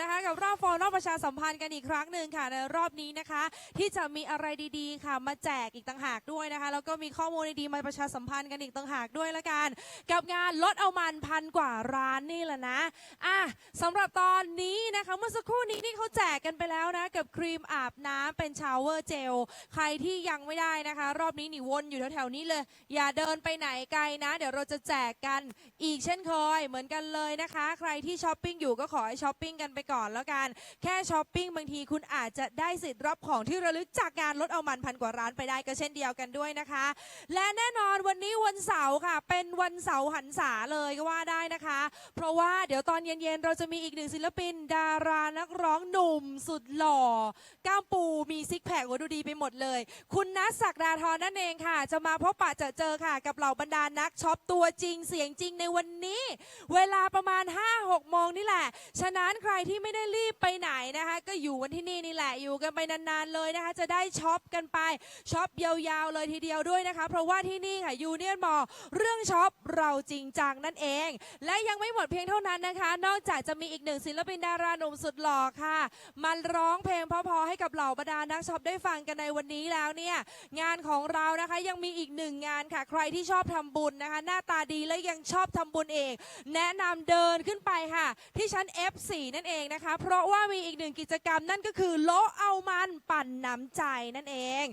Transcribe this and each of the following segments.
นะคะกับรอบฟอร์รอบประชาสัมพันธ์กันอีกครั้งหนึ่งค่ะในรอบนี้นะคะ ที่จะมีอะไรดีๆ ค่ะมาแจกอีกต่างหากด้วยนะคะ แล้วก็มีข้อมูลดีๆมาประชาสัมพันธ์กันอีกต่างหากด้วยละกัน กับงานลดเอามันพันกว่าร้านนี่แหละนะอะสำหรับตอนนี้นะคะเมื่อสักครู่นี้นี่เขาแจกกันไปแล้วนะกับครีมอาบน้ำเป็นชาวเวอร์เจลใครที่ยังไม่ได้นะคะ รอบนี้หนีวนอยู่แถวๆนี้เลย อย่าเดินไปไหนไกลนะ เดี๋ยวเราจะแจกกันอีกเช่นเคยเหมือนกันเลยนะคะ ใครที่ช้อปปิ้งอยู่ก็ขอให้ช้อปปิ้งกันไปก่อนแล้วกัน แค่ช้อปปิ้งบางทีคุณอาจจะได้สิทธิ์รับของที่ระลึกจากงานลดเอามันพันกว่าร้านไปได้ก็เช่นเดียวกันด้วยนะคะ และแน่นอนวันนี้วันเสาร์ค่ะ เป็นวันเสาร์หันษาเลยก็ว่าได้นะคะ เพราะว่าเดี๋ยวตอนเย็นๆ เราจะมีอีกหนึ่งศิลปิน ดารานักร้องหนุ่ม สุดหล่อก้ามปูมีซิกแพคโอ้ดูดีไปหมดเลย คุณนัทศักดาธรนั่นเองค่ะ จะมาพบปะเจอเจอค่ะ กับเหล่าบรรดานักช็อปตัวจริงเสียงจริงในวันนี้ เวลาประมาณ 5-6โมงนี่แหละ ฉะนั้นใครที่ไม่ได้รีบไปไหนนะคะ ก็อยู่กันที่นี่นี่แหละอยู่กันไปนานๆเลยนะคะ จะได้ช็อปกันไปช็อปยาวๆเลยทีเดียวด้วยนะคะ เพราะว่าที่นี่ค่ะยูเนียนมอเรื่องช็อปเราจริงจังนั่นเอง และยังไม่หมดเพียงเท่านั้นนะคะ นอกจากจะมีอีกหนึ่งศิลปินดาราหนุ่มสุดหล่อค่ะมันร้องเพลงเพราะๆให้กับเหล่าบรรดานักช็อปได้ฟังกันในวันนี้แล้วเนี่ยงานของเรานะคะยังมีอีกหนึ่งงานค่ะ ใครที่ชอบทำบุญนะคะ หน้าตาดีและยังชอบทำบุญเอง แนะนำเดินขึ้นไปค่ะ ที่ชั้น F4 นั่นเองนะคะเพราะว่ามีอีกหนึ่งกิจกรรมนั่นก็คือโละเอามันปั่นน้ำใจนั่นเอง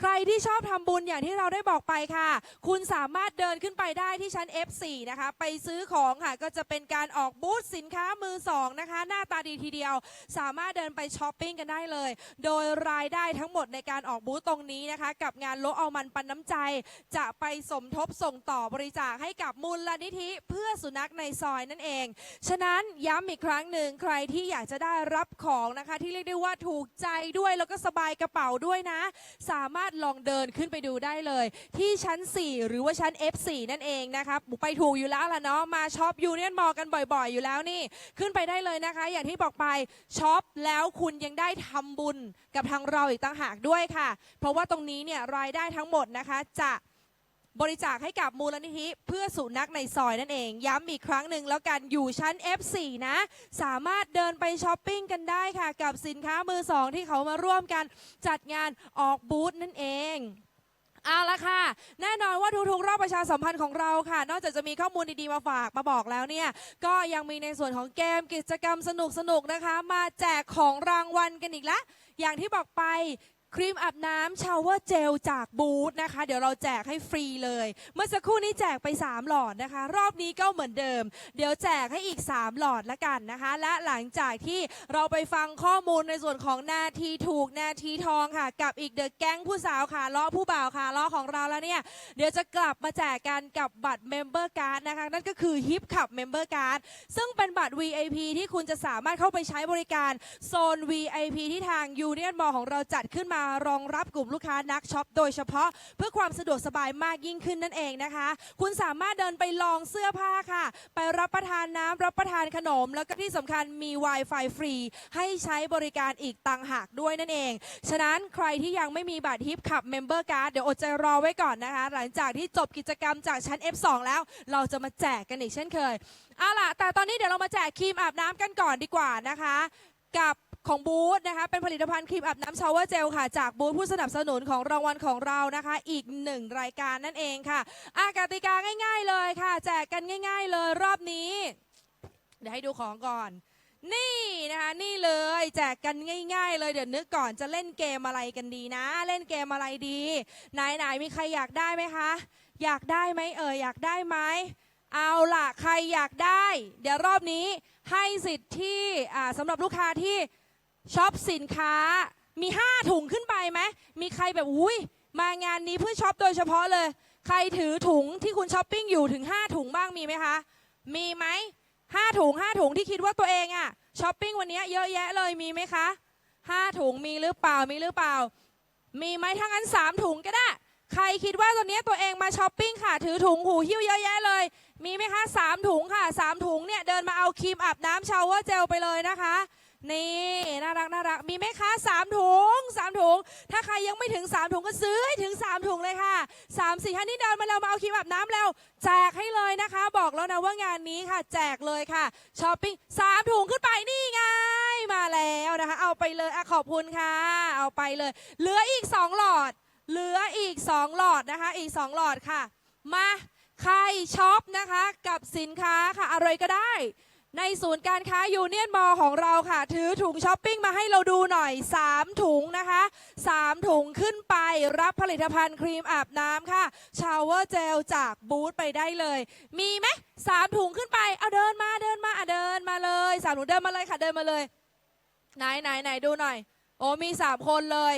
ใครที่ชอบทำบุญอย่างที่เราได้บอกไปค่ะ คุณสามารถเดินขึ้นไปได้ที่ชั้น F4 นะคะ ไปซื้อของค่ะก็จะเป็นการออกบูธสินค้ามือสองนะคะ หน้าตาดีทีเดียว สามารถเดินไปช้อปปิ้งกันได้เลย โดยรายได้ทั้งหมดในการออกบูธตรงนี้นะคะ กับงานโลเอามันปันน้ำใจ จะไปสมทบส่งต่อบริจาคให้กับมูลนิธิเพื่อสุนัขในซอยนั่นเอง ฉะนั้นย้ำอีกครั้งหนึ่งใครที่อยากจะได้รับของนะคะ ที่เรียกได้ว่าถูกใจด้วยแล้วก็สบายกระเป๋าด้วยนะ สามารถลองเดินขึ้นไปดูได้เลย ที่ชั้น 4 หรือว่าชั้น F4 นั่นเองนะคะไปถูกอยู่แล้วล่ะเนาะมาช็อปยูเนียนมอกันบ่อยๆ อยู่แล้วนี่ ขึ้นไปได้เลยนะคะ อย่างที่บอกไปช็อปแล้วคุณยังได้ทำบุญกับทางเราอีกต่างหากด้วยค่ะ เพราะว่าตรงนี้เนี่ยรายได้ทั้งหมดนะคะจะ บริจาคให้กับมูลนิธิเพื่อสุนัขในซอยนั่นเอง ย้ำอีกครั้งหนึ่งแล้วกันอยู่ชั้น F4 นะ สามารถเดินไปช้อปปิ้งกันได้ค่ะ กับสินค้ามือสองที่เขามาร่วมกันจัดงานออกบูธนั่นเองเอาละค่ะ แน่นอนว่าทุกๆ รอบประชาสัมพันธ์ของเราค่ะ นอกจากจะมีข้อมูลดีๆ มาฝากมาบอกแล้วเนี่ย ก็ยังมีในส่วนของเกมกิจกรรมสนุกๆนะคะ มาแจกของรางวัลกันอีกละ อย่างที่บอกไป ครีมอาบน้ำชาวเวอร์เจลจากบูธนะคะ เดี๋ยวเราแจกให้ฟรีเลย เมื่อสักครู่นี้แจกไป 3 หลอดนะคะ รอบนี้ก็เหมือนเดิม เดี๋ยวแจกให้อีก 3 หลอดละกันนะคะ และหลังจากที่เราไปฟังข้อมูลในส่วนของนาทีถูกนาทีทองค่ะ กับอีกเดอะแก๊งผู้สาวค่ะล้อผู้บ่าวค่ะล้อของเราแล้วเนี่ยเดี๋ยวจะกลับมาแจกกันกับบัตรเมมเบอร์การ์ดนะคะนั่นก็คือฮิปขับเมมเบอร์การ์ดซึ่งเป็นบัตร VIP ที่คุณจะสามารถเข้าไปใช้บริการโซน VIP ที่ทางยูเนียนมอของเราจัดขึ้นมารองรับกลุ่มลูกค้านักช็อปโดยเฉพาะเพื่อความสะดวกสบายมากยิ่งขึ้นนั่นเองนะคะ คุณสามารถเดินไปลองเสื้อผ้าค่ะ ไปรับประทานน้ำรับประทานขนม แล้วก็ที่สำคัญมี Wi-Fi ฟรี ให้ใช้บริการอีกต่างหากด้วยนั่นเอง ฉะนั้นใครที่ยังไม่มีบัตรฮิปขับเมมเบอร์การ์ดเดี๋ยวอดใจรอไว้ก่อนนะคะ หลังจากที่จบกิจกรรมจากชั้น F2 แล้วเราจะมาแจกกันอีกเช่นเคยเอาล่ะแต่ตอนนี้เดี๋ยวเรามาแจกครีมอาบน้ำกันก่อนดีกว่านะคะ กับ ของบูธนะคะ เป็นผลิตภัณฑ์ครีมอาบน้ำชาวเวอร์เจลค่ะ จากบูธผู้สนับสนุนของรางวัลของเรานะคะ อีกหนึ่งรายการนั่นเองค่ะ อากติกาง่าย ๆเลยค่ะ แจกกันง่าย ๆ เลยรอบนี้ เดี๋ยวให้ดูของก่อน นี่นะคะนี่เลยแจกกันง่าย ๆ เลยเดี๋ยวนึกก่อนจะเล่นเกมอะไรกันดีนะ เล่นเกมอะไรดี ไหนไหนมีใครอยากได้ไหมคะ อยากได้ไหมเอ่ยอยากได้ไหมเอาล่ะ ใครอยากได้ เดี๋ยวรอบนี้ให้สิทธิ์ที่สำหรับลูกค้าที่ ช็อปสินค้ามี5ถุงขึ้นไปไหมมีใครแบบอุ้ยมางานนี้เพื่อช็อปโดยเฉพาะเลย ใครถือถุงที่คุณช้อปปิ้งอยู่ถึง5ถุงบ้างมีไหมคะ มีไหมห้าถุงห้าถุงที่คิดว่าตัวเองอะช้อปปิ้งวันนี้เยอะแยะเลยมีไหมคะห้าถุงมีหรือเปล่ามีหรือเปล่า มีไหมถ้างั้นสามถุงก็ได้ ใครคิดว่าตอนนี้ตัวเองมาช้อปปิ้งค่ะ ถือถุงหูหิ้วเยอะแยะเลย มีไหมคะสามถุงค่ะสามถุงเนี่ยเดินมาเอาครีมอาบน้ำชาวเวอร์เจลไปเลยนะคะ นี่น่ารักน่ารักมีไหมคะสามถุงสามถุง ถ้าใครยังไม่ถึงสามถุงก็ซื้อให้ถึงสามถุงเลยค่ะสามสี่ท่านที่เดินมาแล้วมาเอาครีมอาบน้ำแล้ว แจกให้เลยนะคะ บอกแล้วนะว่างานนี้ค่ะ แจกเลยค่ะช้อปปิ้งสามถุงขึ้นไปนี่ไงมาแล้วนะคะ เอาไปเลยอะขอบคุณค่ะ เอาไปเลย เหลืออีก2หลอด เหลืออีก2หลอดนะคะ อีก2หลอดค่ะ มาใครช็อปนะคะกับสินค้าค่ะอะไรก็ได้ ในศูนย์การค้ายูเนียนมอของเราค่ะ ถือถุงช้อปปิ้งมาให้เราดูหน่อย 3 ถุงนะคะ 3 ถุงขึ้นไปรับผลิตภัณฑ์ครีมอาบน้ำค่ะชาวเวอร์เจลจากบูธไปได้เลย มีไหมสามถุงขึ้นไปเอาเดินมาเดินมาอะเดินมาเลยสามถุงเดินมาเลยค่ะเดินมาเลย ไหนไหนไหนดูหน่อย โอ้มีสามคนเลย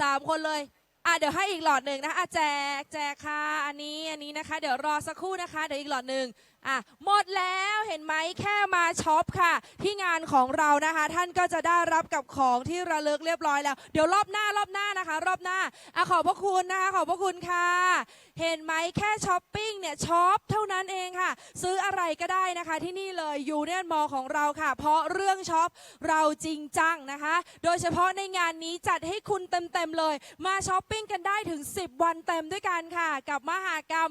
สามคนเลยอะเดี๋ยวให้อีกหลอดหนึ่งนะคะอะแจกแจกค่ะอันนี้อันนี้นะคะ เดี๋ยวรอสักครู่นะคะเดี๋ยวอีกหลอดหนึ่ง อะหมดแล้วเห็นไหมแค่มาช็อปค่ะ ที่งานของเรานะคะ ท่านก็จะได้รับกับของที่ระลึกเรียบร้อยแล้ว เดี๋ยวรอบหน้ารอบหน้านะคะ รอบหน้าอะขอบพระคุณนะคะขอบพระคุณค่ะ เห็นไหมแค่ช้อปปิ้งเนี่ยช็อปเท่านั้นเองค่ะ ซื้ออะไรก็ได้นะคะที่นี่เลยยูเนียนมอลของเราค่ะ เพราะเรื่องช็อปเราจริงจังนะคะ โดยเฉพาะในงานนี้จัดให้คุณเต็มๆเลย มาช้อปปิ้งกันได้ถึง 10 วันเต็มด้วยกันค่ะ กับมหากรรม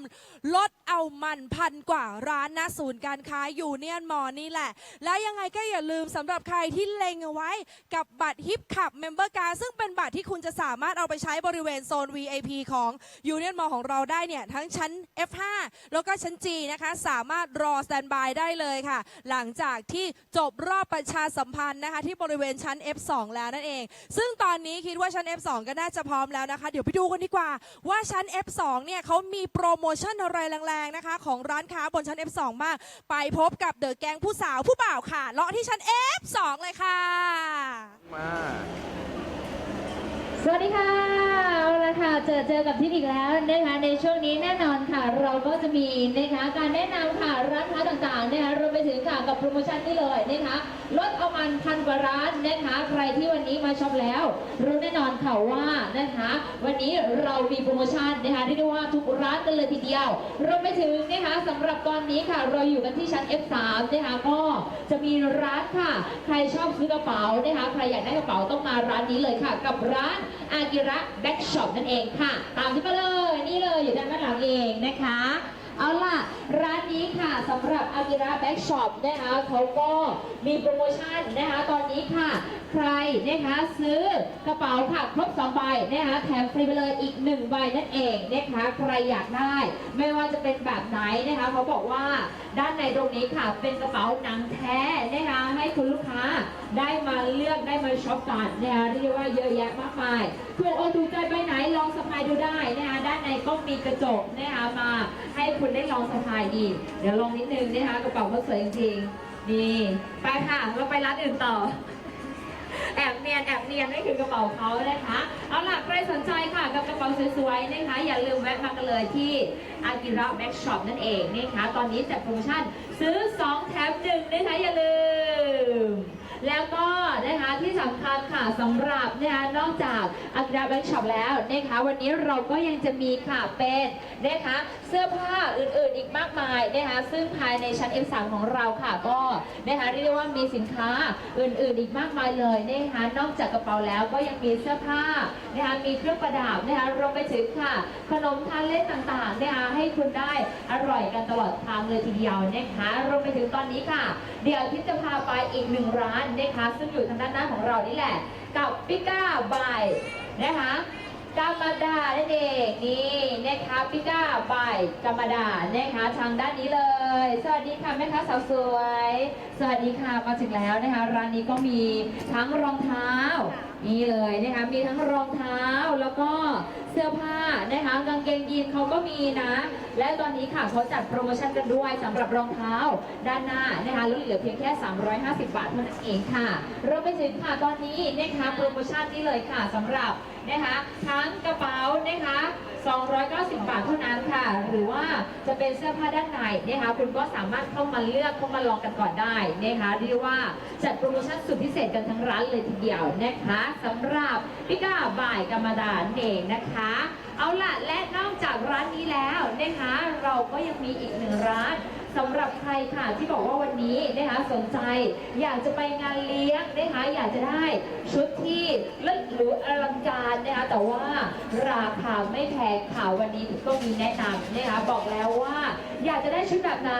ลดเอามันพันกว่าร้านนะศูนย์การค้ายูเนียนมอลนี่แหละ แล้วยังไงก็อย่าลืมสำหรับใครที่เล็งเอาไว้กับบัตรฮิปขับเมมเบอร์การซึ่งเป็นบัตรที่คุณจะสามารถเอาไปใช้บริเวณโซน VIP ของยูเนียนมอลของเราได้เนี่ยทั้งชั้น F5 แล้วก็ชั้น G นะคะ สามารถรอสแตนบายได้เลยค่ะ หลังจากที่จบรอบประชาสัมพันธ์นะคะ ที่บริเวณชั้น F2 แล้วนั่นเอง ซึ่งตอนนี้คิดว่าชั้น F2 ก็น่าจะพร้อมแล้วนะคะ เดี๋ยวไปดูกันดีกว่า ว่าชั้น F2 เนี่ยเขามีโปรโมชั่นอะไรแรงๆนะคะ ของร้านค้าบนชั้น F2 บ้างไปพบกับเดอะแก๊งผู้สาวผู้บ่าวค่ะเลาะที่ชั้น F2 เลยค่ะ มา สวัสดีค่ะเอา ละค่ะเจอเจอกับทิพย์อีกแล้วนะคะในช่วงนี้แน่นอนค่ะ เราก็จะมีนะคะการแนะนำค่ะร้านค้าต่างๆนะคะรวมไปถึงค่ะกับโปรโมชั่นนี่เลยนะคะลดเอามันพันกว่าร้านนะคะใครที่วันนี้มาช็อปแล้ว รู้แน่นอนค่ะว่านะคะวันนี้เรามีโปรโมชั่นนะคะที่เรียกว่าทุกร้านกันเลยทีเดียวรวมไปถึงนะคะสำหรับตอนนี้ค่ะเราอยู่กันที่ชั้น F3 นะคะก็จะมีร้านค่ะ ใครชอบซื้อกระเป๋านะคะใครอยากได้กระเป๋าต้องมาร้านนี้เลยค่ะ กับร้านอากิระแบ็กช็อปนั่นเองค่ะ ตามที่มาเลยนี่เลยอยู่ด้านหลังเองนะคะ เอาล่ะ ร้านนี้ค่ะสำหรับอากิระแบ็กช็อปนะคะเขาก็มีโปรโมชั่นนะคะตอนนี้ค่ะ ใครนะคะซื้อกระเป๋าค่ะครบ2ใบนะคะแถมฟรีไปเลยอีก 1 ใบนั่นเองนะคะใครอยากได้ ไม่ว่าจะเป็นแบบไหนนะคะเขาบอกว่าด้านในตรงนี้ค่ะเป็นกระเป๋าหนังแท้นะคะให้คุณลูกค้าได้มาเลือกได้มาช็อปกันนะคะเรียกว่าเยอะแยะมากมายถูกอกถูกใจไปไหนลองสะพายดูได้นะคะด้านในก็มีกระจกนะคะมาให้คุณได้ลองสะพายดีเดี๋ยวลองนิดนึงนะคะกระเป๋าเขาสวยจริงๆนี่ไปค่ะเราไปร้านอื่นต่อแอบเนียนแอบเนียนนี่คือกระเป๋าเขานะคะ เอาล่ะใครสนใจค่ะกับกระเป๋าสวยๆนะคะ อย่าลืมแวะมากันเลยที่อากิระแบ็กช็อปนั่นเองนะคะ ตอนนี้จัดโปรโมชั่นซื้อ 2 แถมหนึ่งนะคะอย่าลืม แล้วก็นะคะที่สำคัญค่ะสำหรับนะคะนอกจากอากิระแบ็กช็อปแล้วนะคะวันนี้เราก็ยังจะมีค่ะเป็นนะคะเสื้อผ้าอื่นๆอีกมากมายนะคะซึ่งภายในชั้น F3 ของเราค่ะก็นะคะเรียกได้ว่ามีสินค้าอื่นๆอีกมากมายเลยนะคะนอกจากกระเป๋าแล้วก็ยังมีเสื้อผ้านะคะมีเครื่องประดับนะคะรวมไปถึงค่ะ ขนมทานเล่นต่างๆนะคะให้คุณได้อร่อยกันตลอดทางเลยทีเดียวนะคะรวมไปถึงตอนนี้ค่ะ เดี๋ยวที่จะพาไปอีกหนึ่งร้านนะคะซึ่งอยู่ทางด้านหน้าของเรานี่แหละ กับปิก้าบายนะคะกามาดานั่นเองนี่นะคะปิก้าบายกามาดานะคะทางด้านนี้เลย สวัสดีค่ะแม่ค้าสาวสวย สวัสดีค่ะมาถึงแล้วนะคะ ร้านนี้ก็มีทั้งรองเท้านี่เลยนะคะมีทั้งรองเท้าแล้วก็เสื้อผ้านะคะกางเกงยีนเขาก็มีนะ และตอนนี้ค่ะเขาจัดโปรโมชั่นกันด้วยสำหรับรองเท้าด้านหน้านะคะลดเหลือเพียงแค่ 350 บาทเท่านั้นเองค่ะรวมไปถึงค่ะตอนนี้นะคะโปรโมชั่นนี้เลยค่ะสำหรับนะคะทั้งกระเป๋านะคะ290 บาทเท่านั้นค่ะ หรือว่าจะเป็นเสื้อผ้าด้านในนะคะคุณก็สามารถเข้ามาเลือกเข้ามาลองกันก่อนได้นะคะเรียกว่าจัดโปรโมชั่นสุดพิเศษกันทั้งร้านเลยทีเดียวนะคะสำหรับพิก้าบ่ายกรรมดานเองนะคะเอาล่ะและนอกจากร้านนี้แล้วนะคะ เราก็ยังมีอีกหนึ่งร้านสำหรับใครค่ะที่บอกว่าวันนี้นะคะสนใจ อยากจะไปงานเลี้ยงนะคะอยากจะได้ชุดที่เลิศหรูอลังการนะคะแต่ว่าราคาไม่แพงค่ะวันนี้ก็มีแนะนำนะคะบอกแล้วว่า อยากจะได้ชุดแบบไหน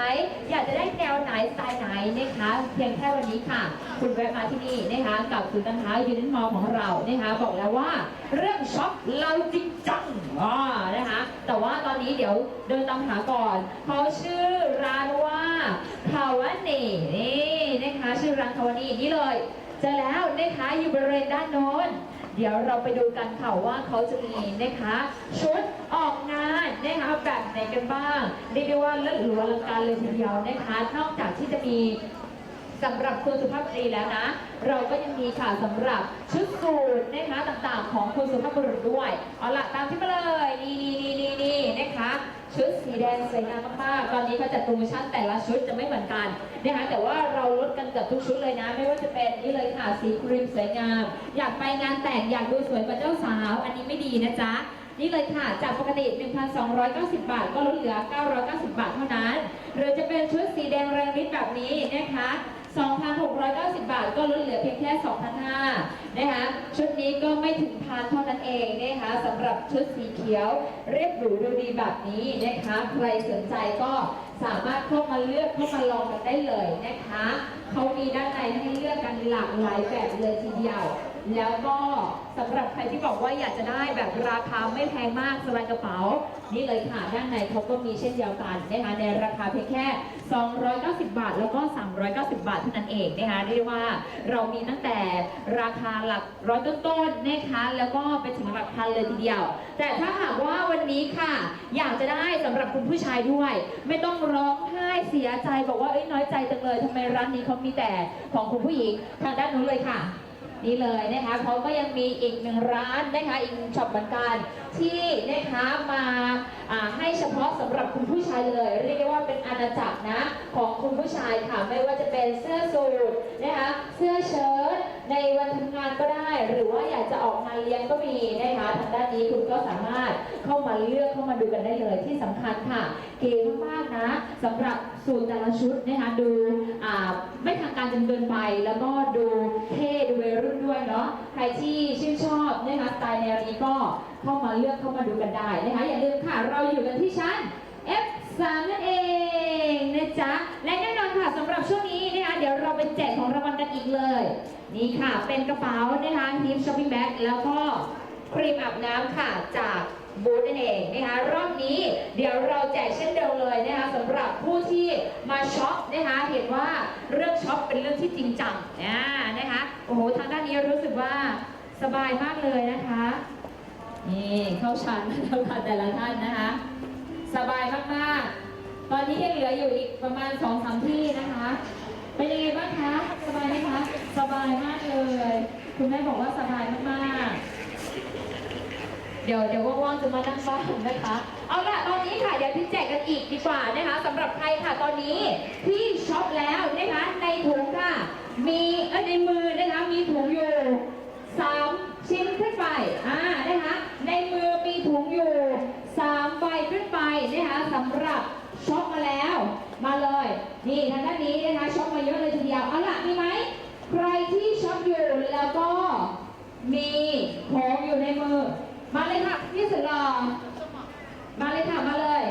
อยากจะได้แนวไหนสไตล์ไหนนะคะ เพียงแค่วันนี้ค่ะ คุณแวะมาที่นี่นะคะกับศูนย์การค้ายูนิตมอลของเรานะคะ บอกแล้วว่าเรื่องช็อปเราจริงจังอ่านะคะ แต่ว่าตอนนี้เดี๋ยวเดินตามหาก่อนเขาชื่อร้านว่าคาวานี่นี่นะคะ ชื่อร้านคาวานี่นี่เลยเจอแล้วนะคะอยู่บริเวณด้านโน้น เดี๋ยวเราไปดูกันค่ะว่าเขาจะมีนะคะชุดออกงานนะคะแบบไหนกันบ้างเรียกได้ว่าเลิศหรูอลังการเลยทีเดียวนะคะนอกจากที่จะมี สำหรับคุณสุภาพสตรีแล้วนะ เราก็ยังมีค่ะสำหรับชุดสูทนะคะต่างๆ ของคุณสุภาพบุรุษด้วย เอาล่ะตามที่มาเลยนี่นี่นี่นี่นี่นะคะ ชุดสีแดงสวยงามมากๆ ตอนนี้เขาจัดโปรโมชั่นแต่ละชุดจะไม่เหมือนกันนะคะแต่ว่าเราลดกันกือบทุกชุดเลยนะ ไม่ว่าจะเป็นนี่เลยค่ะสีครีมสวยงาม อยากไปงานแต่งอยากดูสวยกว่าเจ้าสาว อันนี้ไม่ดีนะจ๊ะนี่เลยค่ะ จากปกติ 1,290 บาท ก็ลดเหลือ 990 บาทเท่านั้น หรือจะเป็นชุดสีแดงแรงฤทธิ์แบบนี้นะคะ 2,690 บาทก็ลดเหลือเพียงแค่ 2,500นะคะชุดนี้ก็ไม่ถึงพันเท่านั้นเองนะคะสำหรับชุดสีเขียวเรียบหรูดูดีแบบนี้นะคะใครสนใจก็สามารถเข้ามาเลือกเข้ามาลองกันได้เลยนะคะเขามีด้านในให้เลือกกันหลากหลายแบบเลยทีเดียว แล้วก็สำหรับใครที่บอกว่าอยากจะได้แบบราคาไม่แพงมากสบายกระเป๋า นี่เลยค่ะด้านในเขาก็มีเช่นเดียวกันนะคะในราคาเพียงแค่ 290 บาท แล้วก็ 390 บาทเท่านั้นเองนะคะเรียกว่าเรามีตั้งแต่ราคาหลักร้อยต้นๆนะคะแล้วก็ไปถึงหลักพันเลยทีเดียว แต่ถ้าหากว่าวันนี้ค่ะ อยากจะได้สำหรับคุณผู้ชายด้วย ไม่ต้องร้องไห้เสียใจบอกว่าเอ้ยน้อยใจจังเลยทำไมร้านนี้เขามีแต่ของคุณผู้หญิงทางด้านนู้นเลยค่ะ นี่เลยนะคะเขาก็ยังมีอีกหนึ่งร้านนะคะอีกช็อปเหมือนกันที่นะคะมาให้เฉพาะสำหรับคุณผู้ชายเลย เรียกได้ว่าเป็นอาณาจักรนะของคุณผู้ชายค่ะไม่ว่าจะเป็นเสื้อสูทนะคะเสื้อเชิ้ตในวันทำงานก็ได้ หรือว่าอยากจะออกงานเลี้ยงก็มีนะคะทางด้านนี้คุณก็สามารถเข้ามาเลือกเข้ามาดูกันได้เลยที่สำคัญค่ะ เก๋มากๆนะสำหรับสูตรแต่ละชุดนะคะดู ไม่ทางการจนเกินไป แล้วก็ดูเท่ดูวัยรุ่นด้วยเนาะใครที่ชื่นชอบนะคะสไตล์แนวนี้ก็เข้ามาเลือกเข้ามาดูกันได้นะคะอย่าลืมค่ะเราอยู่กันที่ชั้น F3 นั่นเองนะจ๊ะและแน่นอนค่ะสำหรับช่วงนี้นะคะเดี๋ยวเราไปแจกของรางวัลกันอีกเลย นี่ค่ะเป็นกระเป๋านะคะฮิปช้อปปิ้งแบ็กแล้วก็ครีมอาบน้ำค่ะจาก บูธนั่นเองนะคะรอบนี้เดี๋ยวเราแจกเช่นเดิมเลยนะคะสำหรับผู้ที่มาช็อปนะคะเห็นว่าเรื่องช็อปเป็นเรื่องที่จริงจังอ่านะคะโอ้โหทางด้านนี้รู้สึกว่าสบายมากเลยนะคะนี่เข้าชั้นแล้วค่ะแต่ละท่านนะคะ สบายมากๆ ตอนนี้ยังเหลืออยู่อีกประมาณ2องสามที่นะคะ เป็นยังไงบ้างคะสบายไหมคะสบายมากเลย คุณแม่บอกว่าสบายมากๆ เดี๋ยวเดี๋ยวว่างๆจะมานั่งบ้างนะคะ เอาละตอนนี้ค่ะเดี๋ยวที่แจกกันอีกดีกว่านะคะสำหรับใครค่ะตอนนี้ที่ช็อปแล้วนะคะในถุงค่ะ มีเอ้ยในมือนะคะมีถุงอยู่สามชิ้นขึ้นไปอ่านะคะในมือมีถุงอยู่สามใบขึ้นไปนะคะสำหรับช็อปมาแล้ว มาเลยนี่ทางด้านนี้นะคะช็อปมาเยอะเลยทีเดียวเอาละมีไหมใครที่ช็อปอยู่แล้วก็มีของอยู่ในมือ มาเลยค่ะพี่สุดหล่อมาเลยค่ะมาเลย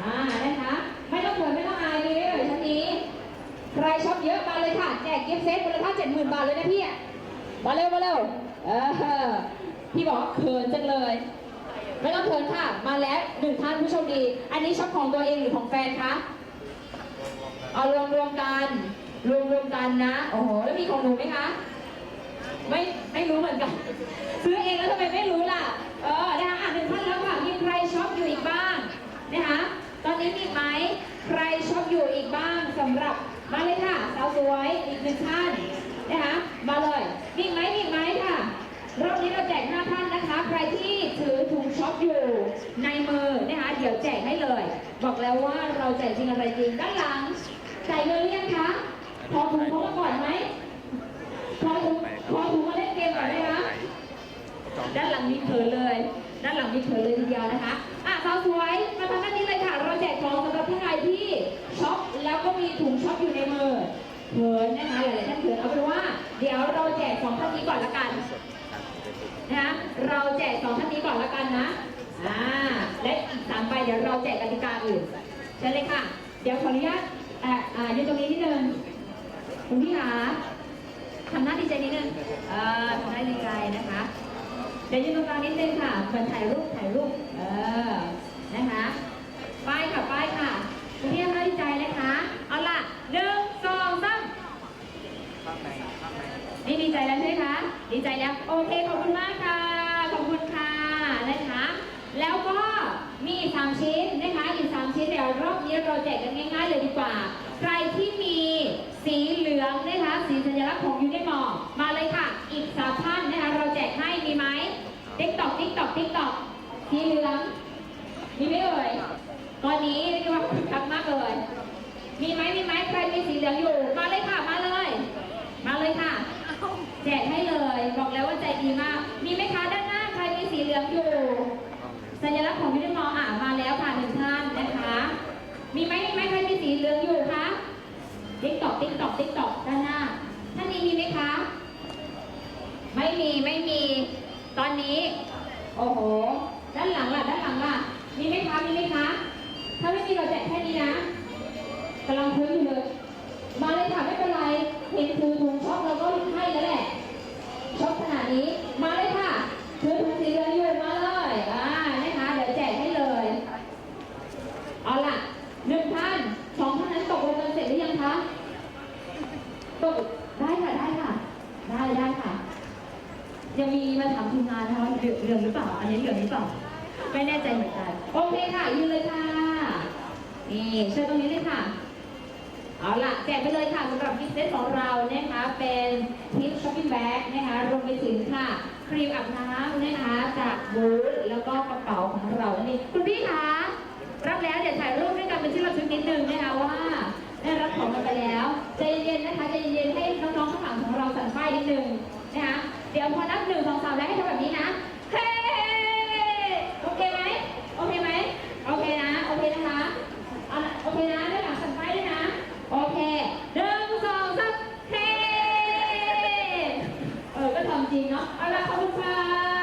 อ่านะคะไม่ต้องเขินไม่ต้องอายมีไว้เลยชั้นนี้ ใครช็อปเยอะมาเลยค่ะแจกกิฟต์เซตมูลค่าเจ็ดหมื่นบาทเลยนะพี่อะมาเร็วมาเร็วเออพี่บอกว่าเขินจังเลย ไม่ต้องเขินค่ะ มาแล้วหนึ่งท่านผู้โชคดี อันนี้ช็อปของตัวเองหรือของแฟนคะเอารวมรวมกันรวมรวมกันนะโอ้โหแล้วมีของหนูไหมคะ ไม่ไม่รู้เหมือนกัน ซื้อเองแล้วทำไมไม่รู้ล่ะ เออ นะคะอะหนึ่งท่านแล้วค่ะ มีใครช็อปอยู่อีกบ้าง นะคะ ตอนนี้มีไหม ใครช็อปอยู่อีกบ้างสำหรับ มาเลยค่ะ สาวสวยอีกหนึ่งท่านนะคะ มาเลย มีไหมมีไหมค่ะ รอบนี้เราแจกห้าท่านนะคะ ใครที่ถือถุงช็อปอยู่ในมือนะคะ เดี๋ยวแจกให้เลย บอกแล้วว่าเราแจกจริงอะไรจริง ด้านหลังจ่ายเงินหรือยังคะขอถุงเขามาก่อนไหมขอถุงขอถุง งนี่เธอเลย ด้านหลังนี่เธอเลยทีเดียวนะคะอะสาวสวยมาทางด้านนี้เลยค่ะ เราแจกของสำหรับท่านายที่ช็อปแล้วก็มีถุงช็อปอยู่ในมือเขินนะคะหลายๆท่านเขินเอาเป็นว่า เดี๋ยวเราแจกของท่านนี้ก่อนละกันนะเราแจกสองท่านนี้ก่อนละกันนะอ่าและอีกสามใบเดี๋ยวเราแจกกติกาอื่นใช่ญเลยค่ะ เดี๋ยวขออนุญาตอ่าอยู่ตรงนี้นิดนึงคุณพี่หาทำหน้าดีใจนิดนึงเออทำหน้าดีใจนะคะ เดี๋ยวยืนตรงกลางนิดนึงค่ะเหมือนถ่ายรูปถ่ายรูป เออ นะคะ ป้ายค่ะ ป้ายค่ะคุณพี่ทำหน้าใจนะคะ เอาล่ะหนึ่งสองสามนี่ดีใจแล้วใช่ไหมคะ ดีใจแล้ว โอเค ขอบคุณมากค่ะ ขอบคุณค่ะ นะคะ แล้วก็มีสามชิ้นนะคะอีกสามชิ้นเดี๋ยวรอบนี้เราแจกกันง่ายๆเลยดีกว่า ใครที่มีสีเหลืองนะคะ สีสัญลักษณ์ของยูนิมอร์มาเลยค่ะ อีกสามท่านนะคะ เราแจกให้มีไหม ติ๊กตอกติ๊กตอกติ๊กตอกสีเหลืองมีไหมเอ่ยตอนนี้เรียกว่าคึกคักมากเลย มีไหมมีไหมใครมีสีเหลืองอยู่ มาเลยค่ะมาเลย มาเลยค่ะแจกให้เลย บอกแล้วว่าใจดีมาก มีไหมคะด้านหน้าใครมีสีเหลืองอยู่ สัญลักษณ์ของยูนิมออ่ามาแล้วค่ะหนึ่งท่านนะคะ มีไหมมีไหมใครมีสีเหลืองอยู่คะติ๊กตอกติ๊กตอกติ๊กตอกด้านหน้าท่านนี้มีไหมคะ ไม่มีไม่มี ตอนนี้ โอ้โห ด้านหลังล่ะ ด้านหลังล่ะ มีไหมคะ มีไหมคะ ถ้าไม่มีเราแจกแค่นี้นะกำลังพื้นอยู่เลย มาเลยค่ะ ไม่เป็นไร เห็นถือถุงช็อกเราก็ให้แล้วแหละช็อกขนาดนี้ มาเลยค่ะถือถุงสีเหลืองอยู่มาเลย อ่า นะคะ เดี๋ยวแจกให้เลย เอาล่ะหนึ่งท่านสองท่านนั้นตกลงกันเสร็จหรือยังคะตกได้ค่ะ ได้ค่ะ ได้ได้ค่ะ ยังมีมาถามทีมงานนะคะเหลืองเหลืองหรือเปล่า อันนี้เหลืองหรือเปล่า ไม่แน่ใจเหมือนกัน โอเคค่ะยืนเลยค่ะ นี่เชิญตรงนี้เลยค่ะ เอาล่ะแจกไปเลยค่ะสำหรับกิฟต์เซตของเรานะคะ เป็นทิปช้อปปิ้งแบ็กนะคะรวมไปถึงค่ะครีมอาบน้ำนะคะ จากบูธแล้วก็กระเป๋าของเรานนี้คุณพี่คะรับแล้วเดี๋ยวถ่ายรูปด้วยกันเป็นที่ระลึกนิดนึงนะคะว่าได้รับของกันไปแล้วใจเย็นๆนะคะใจเย็นๆให้น้องๆข้างหลังของเราสั่นป้ายนิดนึงนะคะ เดี๋ยวพอนับหนึ่งสองสามแล้วให้ทำแบบนี้นะเฮ้โอเคไหมโอเคไหมโอเคนะ โอเคนะคะเอาละโอเคนะด้วยหลังสั่นป้ายด้วยนะ โอเคหนึ่งสองสามเฮ้เออ ก็ทำจริงเนาะ เอาละขอบคุณค่ะ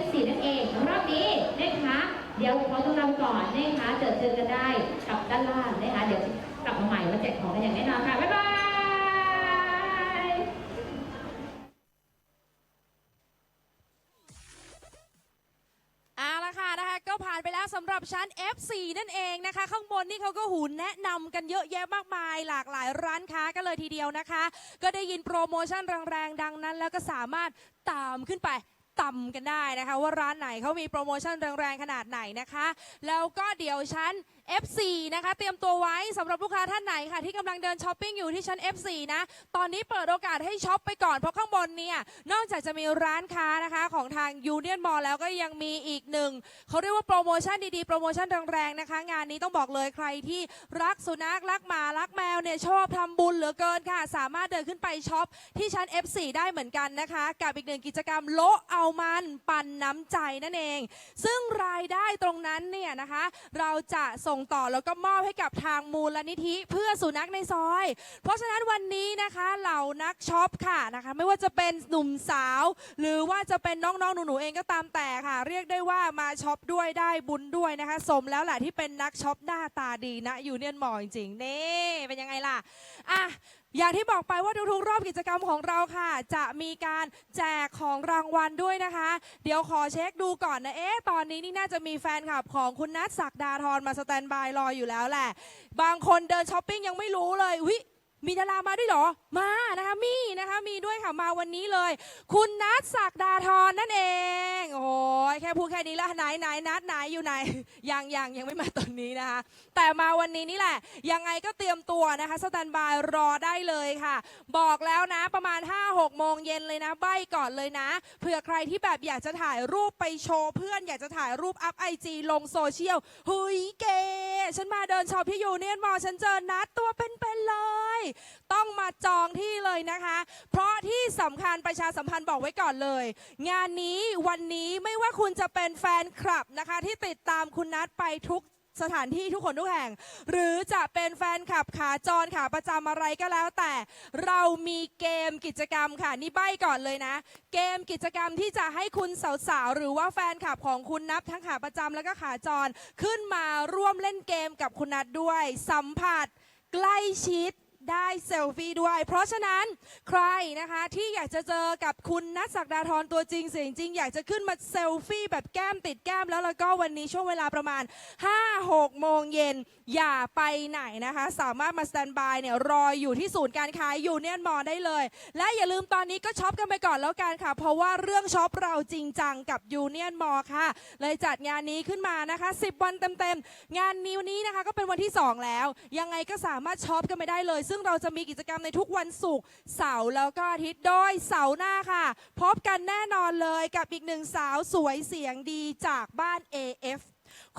F4 นั่นเองรอบนี้นะคะ เดี๋ยวขาต้องเราก่อนนะคะเจอเจอกันได้กับด้านล่างนะคะเดี๋ยวกลับมาใหม่มาแจกของกันอย่างแน่นอนค่ะบ๊ายบายเอาละค่ะนะคะก็ผ่านไปแล้วสำหรับชั้น F4 นั่นเองนะคะ ข้างบนนี่เขาก็หูแนะนำกันเยอะแยะมากมาย หลากหลายร้านค้ากันเลยทีเดียวนะคะ ก็ได้ยินโปรโมชั่นแรงๆดังนั้น แล้วก็สามารถตามขึ้นไป ต่ำกันได้นะคะ ว่าร้านไหนเขามีโปรโมชั่นแรงๆขนาดไหนนะคะ แล้วก็เดี๋ยวฉัน F4 นะคะเตรียมตัวไว้สำหรับลูกค้าท่านไหนค่ะ ที่กำลังเดินช้อปปิ้งอยู่ที่ชั้น F4 นะตอนนี้เปิดโอกาสให้ช็อปไปก่อนเพราะข้างบนเนี่ยนอกจากจะมีร้านค้านะคะของทางยูเนียนมอลแล้วก็ยังมีอีกหนึ่งเขาเรียกว่าโปรโมชั่นดีๆ โปรโมชั่นแรงๆนะคะ งานนี้ต้องบอกเลยใครที่รักสุนัขรักหมารักแมวเนี่ยชอบทำบุญเหลือเกินค่ะ สามารถเดินขึ้นไปช็อปที่ชั้น F4 ได้เหมือนกันนะคะ กับอีกหนึ่งกิจกรรมโลเอามันปันน้ำใจนั่นเอง ซึ่งรายได้ตรงนั้นเนี่ยนะคะ เราจะส่งต่อแล้วก็มอบให้กับทางมูลนิธิเพื่อสุนัขในซอย เพราะฉะนั้นวันนี้นะคะเหล่านักช็อปค่ะนะคะไม่ว่าจะเป็นหนุ่มสาว หรือว่าจะเป็นน้องๆหนูๆเองก็ตามแต่ค่ะ เรียกได้ว่ามาช็อปด้วยได้บุญด้วยนะคะ สมแล้วแหละที่เป็นนักช็อปหน้าตาดีนะยูเนียนมอจริงๆนี่เป็นยังไงล่ะอะ อย่างที่บอกไปว่าทุกๆรอบกิจกรรมของเราค่ะ จะมีการแจกของรางวัลด้วยนะคะ เดี๋ยวขอเช็คดูก่อนนะเอ๊ะตอนนี้นี่น่าจะมีแฟนคลับของคุณนัทศักดาธรมาสแตนบายรออยู่แล้วแหละ บางคนเดินช้อปปิ้งยังไม่รู้เลยวิ มีดารามาด้วยเหรอ มานะคะ มีนะคะ มีด้วยค่ะ มาวันนี้เลย คุณนัทศักดาธรนั่นเอง โอ้ยแค่พูดแค่นี้แล้วไหนไหนนัดไหนอยู่ไหน ยังยังยังไม่มาตอนนี้นะคะ แต่มาวันนี้นี่แหละ ยังไงก็เตรียมตัวนะคะ สแตนบายรอได้เลยค่ะ บอกแล้วนะ ประมาณ 5-6โมงเย็นเลยนะ ใบก่อนเลยนะ เผื่อใครที่แบบอยากจะถ่ายรูปไปโชว์เพื่อน อยากจะถ่ายรูปอัพไอจีลงโซเชียลเฮ้ยเกฉันมาเดินช็อปที่ยูเนียนมอฉันเจอนัดตัวเป็นๆเลยต้องมาจองที่เลยนะคะ เพราะที่สำคัญประชาสัมพันธ์บอกไว้ก่อนเลย งานนี้วันนี้ไม่ว่าคุณจะเป็นแฟนคลับนะคะ ที่ติดตามคุณนัดไปทุกสถานที่ทุกคนทุกแห่ง หรือจะเป็นแฟนคลับขาจรขาประจำอะไรก็แล้ว แต่เรามีเกมกิจกรรมค่ะนี่ใบก่อนเลยนะ เกมกิจกรรมที่จะให้คุณสาวๆหรือว่าแฟนคลับของคุณนับทั้งขาประจำแล้วก็ขาจรขึ้นมาร่วมเล่นเกมกับคุณนัดด้วย สัมผัส ใกล้ชิด ได้เซลฟี่ด้วย เพราะฉะนั้นใครนะคะที่อยากจะเจอกับคุณนัทศักดาธรตัวจริงเสียงจริง อยากจะขึ้นมาเซลฟี่แบบแก้มติดแก้มแล้วแล้วก็วันนี้ช่วงเวลาประมาณ 5-6 โมงเย็น อย่าไปไหนนะคะ สามารถมาสแตนบายเนี่ยรออยู่ที่ศูนย์การค้ายูเนียนมอได้เลย และอย่าลืมตอนนี้ก็ช็อปกันไปก่อนแล้วกันค่ะ เพราะว่าเรื่องช็อปเราจริงจังกับยูเนียนมอค่ะ เลยจัดงานนี้ขึ้นมานะคะ 10 วันเต็มๆ งานนี้วันนี้นะคะก็เป็นวันที่ 2 แล้ว ยังไงก็สามารถช็อปกันไปได้เลย ซึ่งเราจะมีกิจกรรมในทุกวันศุกร์เสาร์แล้วก็อาทิตย์โดยเสาร์หน้าค่ะ พบกันแน่นอนเลยกับอีกหนึ่งสาวสวยเสียงดีจากบ้าน AF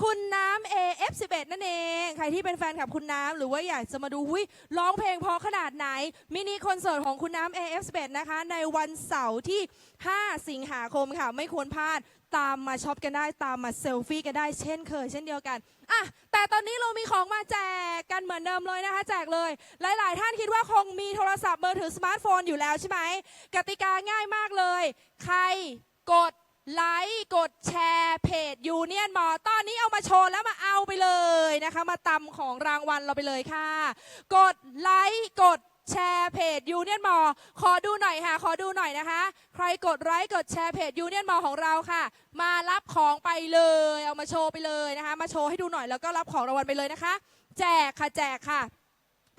คุณน้ำ AF11 นั่นเอง ใครที่เป็นแฟนคลับคุณน้ำ หรือว่าอยากจะมาดูหุยร้องเพลงเพราะขนาดไหน มินิคอนเสิร์ตของคุณน้ำ AF11 นะคะ ในวันเสาร์ที่ 5 สิงหาคมค่ะ ไม่ควรพลาดตามมาช็อปกันได้ตามมาเซลฟี่กันได้เช่นเคยเช่นเดียวกันอะแต่ตอนนี้เรามีของมาแจกกันเหมือนเดิมเลยนะคะ แจกเลย หลาย ๆ ท่านคิดว่าคงมีโทรศัพท์มือถือสมาร์ทโฟนอยู่แล้วใช่ไหมกติกาง่ายมากเลย ใครกด ไลค์กดแชร์เพจยูเนียนมอตอนนี้เอามาโชว์แล้วมาเอาไปเลยนะคะ มาตำของรางวัลเราไปเลยค่ะ กดไลค์กดแชร์เพจยูเนียนมอขอดูหน่อยค่ะ ขอดูหน่อยนะคะ ใครกดไลค์กดแชร์เพจยูเนียนมอของเราค่ะ มารับของไปเลย เอามาโชว์ไปเลยนะคะ มาโชว์ให้ดูหน่อยแล้วก็รับของรางวัลไปเลยนะคะ แจกค่ะแจกค่ะ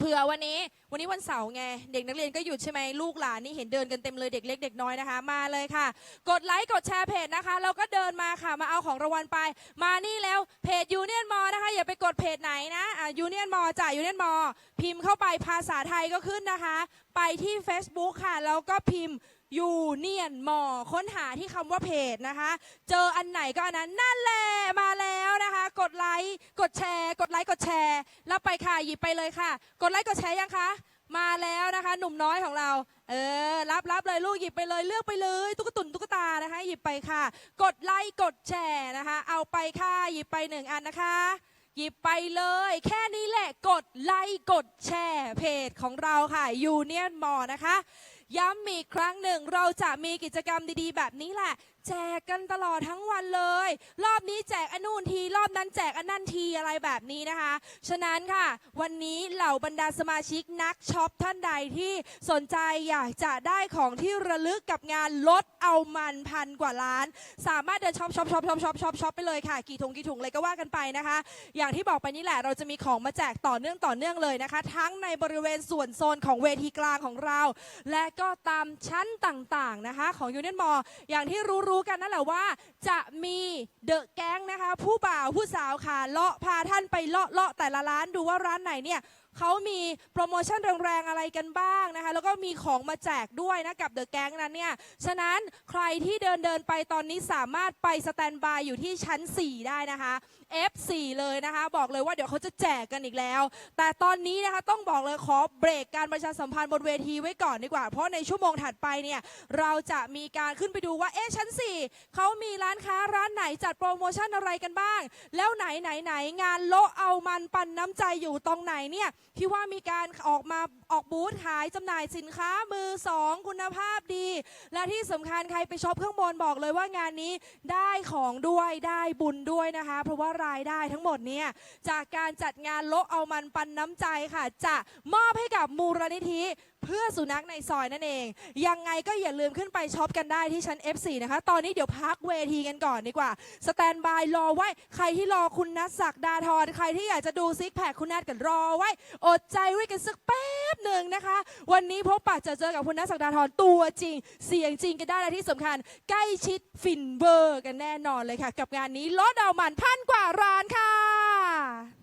เผื่อวันนี้วันนี้วันเสาร์ไง เด็กนักเรียนก็หยุดใช่ไหมลูกหลานนี่เห็นเดินกันเต็มเลยเด็กเล็กเด็กน้อยนะคะ มาเลยค่ะ กดไลค์กดแชร์เพจนะคะ เราก็เดินมาค่ะมาเอาของรางวัลไป มานี่แล้วเพจยูเนียนมอนะคะ อย่าไปกดเพจไหนนะอ่ายูเนียนมอจ่ายยูเนียนมอพิมพ์เข้าไปภาษาไทยก็ขึ้นนะคะ ไปที่ Facebook ค่ะแล้วก็พิมพ์ ยูเนียนมอค้นหาที่คำว่าเพจนะคะ เจออันไหนก็อันนั้นนั่นแหละมาแล้วนะคะ กดไลค์กดแชร์ กดไลค์กดแชร์แล้วไปค่ะหยิบไปเลยค่ะ กดไลค์กดแชร์ยังคะ มาแล้วนะคะ หนุ่มน้อยของเรา เออรับรับเลยลูกหยิบไปเลยเลือกไปเลยตุ๊กตุนตุ๊กตานะคะ หยิบไปค่ะ กดไลค์กดแชร์นะคะ เอาไปค่ะหยิบไปหนึ่งอันนะคะหยิบไปเลย แค่นี้แหละกดไลค์กดแชร์เพจของเราค่ะยูเนียนมอนะคะ ย้ำอีกครั้งหนึ่งเราจะมีกิจกรรมดีๆ แบบนี้แหละ แจกกันตลอดทั้งวันเลย รอบนี้แจกอันนู่นที รอบนั้นแจกอันนั่นทีอะไรแบบนี้นะคะ ฉะนั้นค่ะ วันนี้เหล่าบรรดาสมาชิกนักช็อปท่านใดที่สนใจอยากจะได้ของที่ระลึกกับงานลดเอามันพันกว่าล้าน สามารถเดินช็อปช็อปช็อปช็อปช็อปช็อปช็อปไปเลยค่ะ กี่ถุงกี่ถุงเลยก็ว่ากันไปนะคะ อย่างที่บอกไปนี่แหละเราจะมีของมาแจกต่อเนื่องต่อเนื่องเลยนะคะ ทั้งในบริเวณส่วนโซนของเวทีกลางของเรา และก็ตามชั้นต่างๆนะคะ ของยูเนียนมออย่างที่รูู้้กันนั่นแหละว่า จะมีเดอะแก๊งนะคะ ผู้บ่าวผู้สาวค่ะเลาะพาท่านไปเลาะเลาะแต่ละร้านดูว่าร้านไหนเนี่ยเขามีโปรโมชั่นแรงๆอะไรกันบ้างนะคะ แล้วก็มีของมาแจกด้วยนะกับเดอะแก๊งนั้นเนี่ย ฉะนั้นใครที่เดินเดินไปตอนนี้สามารถไปสแตนบายอยู่ที่ชั้น 4 ได้นะคะ F4 เลยนะคะ บอกเลยว่าเดี๋ยวเขาจะแจกกันอีกแล้ว แต่ตอนนี้นะคะต้องบอกเลยขอเบรกการประชาสัมพันธ์บนเวทีไว้ก่อนดีกว่า เพราะในชั่วโมงถัดไปเนี่ยเราจะมีการขึ้นไปดูว่าเอ๊ะชั้น 4เขามีร้านค้าร้านไหนจัดโปรโมชั่นอะไรกันบ้าง แล้วไหนไหนไหนงานโลเอามันปันน้ำใจอยู่ตรงไหนเนี่ยที่ว่ามีการออกมาออกบูธขายจำหน่ายสินค้ามือสองคุณภาพดี และที่สำคัญใครไปช็อปข้างบนบอกเลยว่างานนี้ได้ของด้วยได้บุญด้วยนะคะ เพราะว่ารายได้ทั้งหมดเนี่ยจากการจัดงานโละเอามันปันน้ำใจค่ะ จะมอบให้กับมูลนิธิ เพื่อสุนัขในซอยนั่นเอง ยังไงก็อย่าลืมขึ้นไปช็อปกันได้ที่ชั้น F4 นะคะ ตอนนี้เดี๋ยวพักเวทีกันก่อนดีกว่า สแตนบายรอไว้ ใครที่รอคุณนัทศักดาธรใครที่อยากจะดูซิกแพคคุณนัทกันรอไว้ อดใจไว้กันสักแป๊บหนึ่งนะคะ วันนี้พบปะจอเจอกับคุณนักสักดาธรตัวจริง เสียงจริงกันได้และที่สำคัญ ใกล้ชิดฟินเบอร์กันแน่นอนเลยค่ะ กับงานนี้ลดเอามันพันกว่าร้านค่ะ